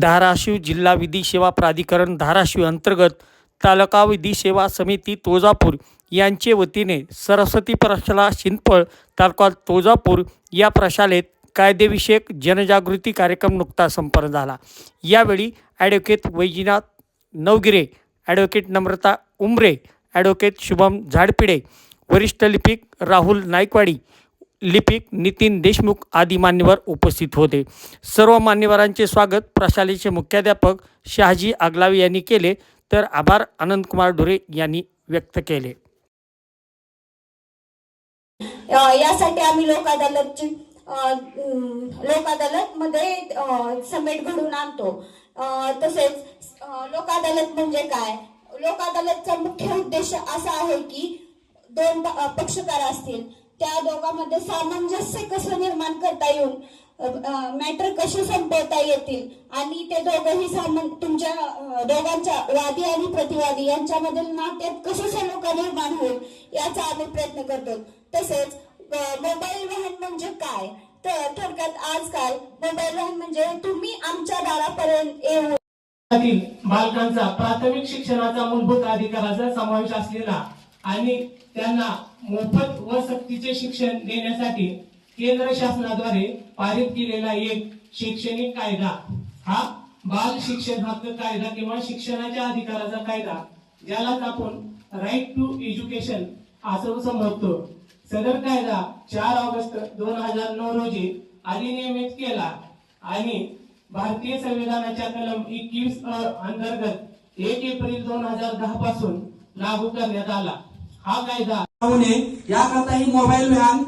धाराशिव जिल्हा विधी सेवा प्राधिकरण धाराशिव अंतर्गत तालुका विधी सेवा समिती तुळजापूर यांचे वतीने सरस्वती प्रशाला शिंदफळ तालुका तुळजापूर या प्रशालेत कायदेविषयक जनजागृती कार्यक्रम नुकता संपन्न झाला. यावेळी advocate Vaijinath Navgire advocate Namrata Umare advocate Shubham Zadpide वरिष्ठ लिपिक राहुल नायकवाडी लिपिक नितीन देशमुख आदी मान्यवर उपस्थित होते. सर्व मान्यवरांचे स्वागत प्रशालेचे मुख्याध्यापक शहाजी आगलावी यांनी केले तर आभार अनंतकुमार ढोरे यांनी व्यक्त केले. यासाठी आम्ही लोक अदालतची लोक अदालत मध्ये समेट घडून आणतो. तसेच अ, लोक अदालत म्हणजे काय? लोक अदालतचा मुख्य उद्देश असा आहे की दोन पक्षकार असतील. त्या दोघांमध्ये सामंजस्य कसं निर्माण करता येऊन मॅटर कसे संपवता येतील? आणि ते दोघंही सामं तुमच्या दोघांच्या वादी आणि प्रतिवादी यांच्यामधील नात्यात कसं सलोखा निर्माण होईल याचा आम्ही प्रयत्न करतो. तसेच मोबाईल वाहन म्हणजे काय? तर थोडक्यात आजकाल मोबाईल वाहन म्हणजे तुम्ही आमच्या दारापर्यंत येऊ बालकांचा प्राथमिक शिक्षणाचा मूलभूत अधिकाराचा समावेश असलेला आणि त्यांना मोफत व सक्तीचे शिक्षण देण्यासाठी केंद्र शासनाद्वारे पारित केलेला एक शैक्षणिक कायदा. हा बाल शिक्षण हक्क कायदा किंवा शिक्षणाच्या अधिकाराचा कायदा ज्यालाच आपण राईट टू एज्युकेशन असं संबोधतो. सदर कायदा चार ऑगस्ट दोन हजार नऊ रोजी अधिनियमित केला आणि भारतीय संविधानाच्या कलम एकवीस अंतर्गत एक एप्रिल दोन हजार दहा पासून लागू करण्यात आला. हा कायदा होऊ नये याकरता ही मोबाईल व्हॅन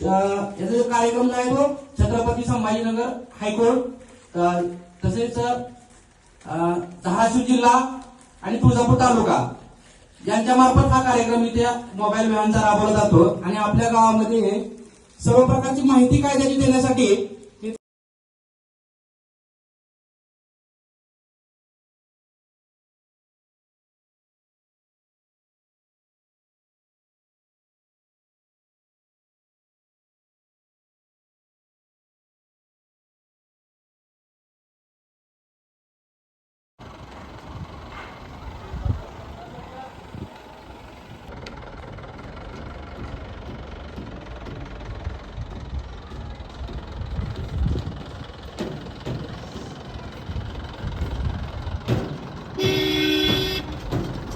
याचा जो कार्यक्रम जो आहे तो छत्रपती संभाजीनगर हायकोर्ट तसेच धाराशिव जिल्हा आणि तुळजापूर तालुका. यांच्या मार्फत हा कार्यक्रम इथे मोबाईल व्हॅनचा राबवला जातो. आणि आपल्या गावामध्ये सर्व प्रकारची माहिती कायद्याची देण्यासाठी